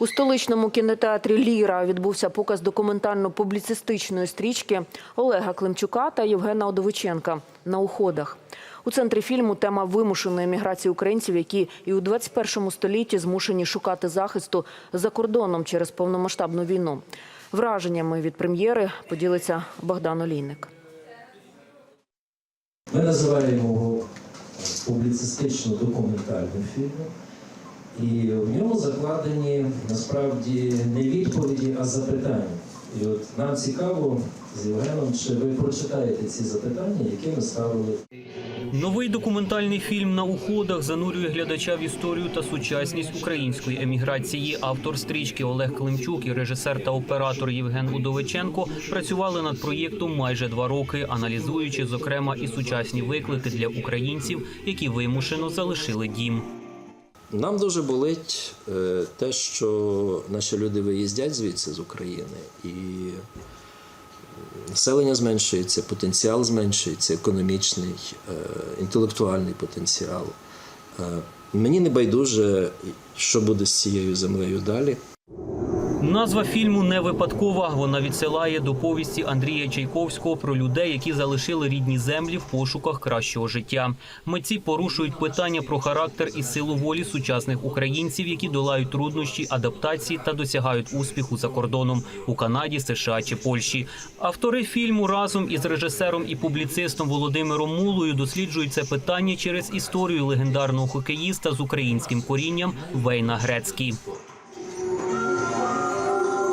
У столичному кінотеатрі Ліра відбувся показ документально-публіцистичної стрічки Олега Климчука та Євгена Одовиченка на уходах. У центрі фільму тема вимушеної міграції українців, які і у 21 столітті змушені шукати захисту за кордоном через повномасштабну війну. Враженнями від прем'єри поділиться Богдан Олійник. Ми називаємо його публіцистично-документальним фільмом. І в ньому закладені насправді не відповіді, а запитання. І от нам цікаво з Євгеном, чи ви прочитаєте ці запитання, які ми ставили. Новий документальний фільм на уходах занурює глядача в історію та сучасність української еміграції. Автор стрічки Олег Климчук і режисер та оператор Євген Удовиченко працювали над проєктом майже два роки, аналізуючи зокрема і сучасні виклики для українців, які вимушено залишили дім. Нам дуже болить е, те, що наші люди виїздять звідси з України, і населення зменшується, потенціал зменшується, економічний, е, інтелектуальний потенціал. Е, Мені не байдуже, що буде з цією землею далі. Назва фільму не випадкова. Вона відсилає до повісті Андрія Чайковського про людей, які залишили рідні землі в пошуках кращого життя. Митці порушують питання про характер і силу волі сучасних українців, які долають труднощі адаптації та досягають успіху за кордоном у Канаді, США чи Польщі. Автори фільму разом із режисером і публіцистом Володимиром Мулою досліджують це питання через історію легендарного хокеїста з українським корінням Вейна Грецький.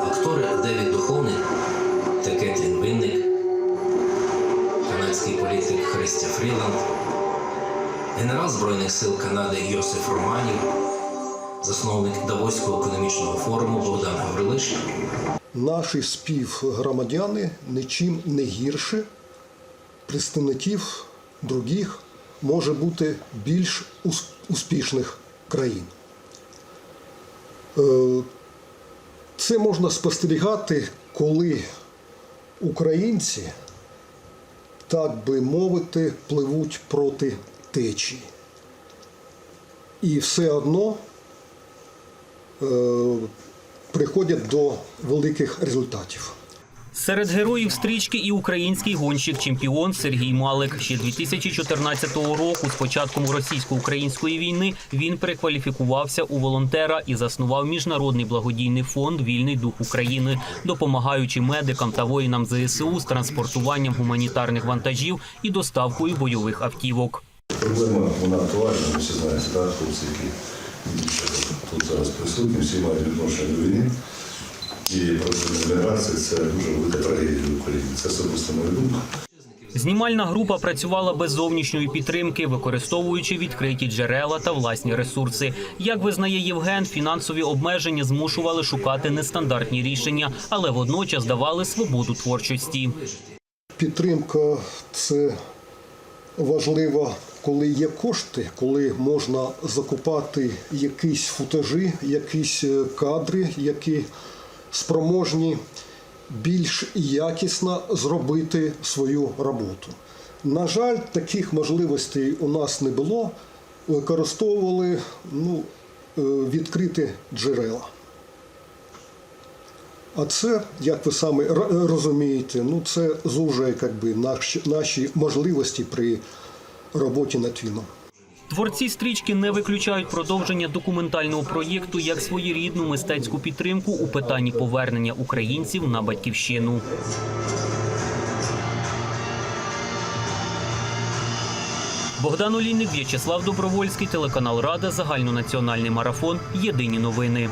Актори Девід Духовний та Кетрін Винник, канадський політик Христя Фріланд, генерал Збройних сил Канади Йосиф Романів, засновник Давоського економічного форуму Богдан Гаврилиш. Наші співгромадяни нічим не гірше представників других може бути більш успішних країн. Це можна спостерігати, коли українці, так би мовити, пливуть проти течії. І все одно е, приходять до великих результатів. Серед героїв стрічки і український гонщик-чемпіон Сергій Малик. Ще 2014 року, з початком російсько-української війни, він перекваліфікувався у волонтера і заснував міжнародний благодійний фонд Вільний дух України, допомагаючи медикам та воїнам ЗСУ з транспортуванням гуманітарних вантажів і доставкою бойових автівок. Проблема вона актуальна, ви всі знаєте, так, хлопці, які тут зараз присутні, всі мають відношення до війни. І міграції це дуже велика трагедія в Україні. Це особисто моя думка. Знімальна група працювала без зовнішньої підтримки, використовуючи відкриті джерела та власні ресурси. Як визнає Євген, фінансові обмеження змушували шукати нестандартні рішення, але водночас давали свободу творчості. Підтримка це важливо, коли є кошти, коли можна закупати якісь футажі, якісь е, кадри, які спроможні більш якісно зробити свою роботу. На жаль, таких можливостей у нас не було. Використовували ну, е, відкриті джерела. А це, як ви самі розумієте, ну це зужує як би, наші, можливості при роботі над фільмом. Творці стрічки не виключають продовження документального проєкту як своєрідну мистецьку підтримку у питанні повернення українців на батьківщину. Богдан Олійник, В'ячеслав Добровольський, телеканал Рада, загальнонаціональний марафон. Єдині новини.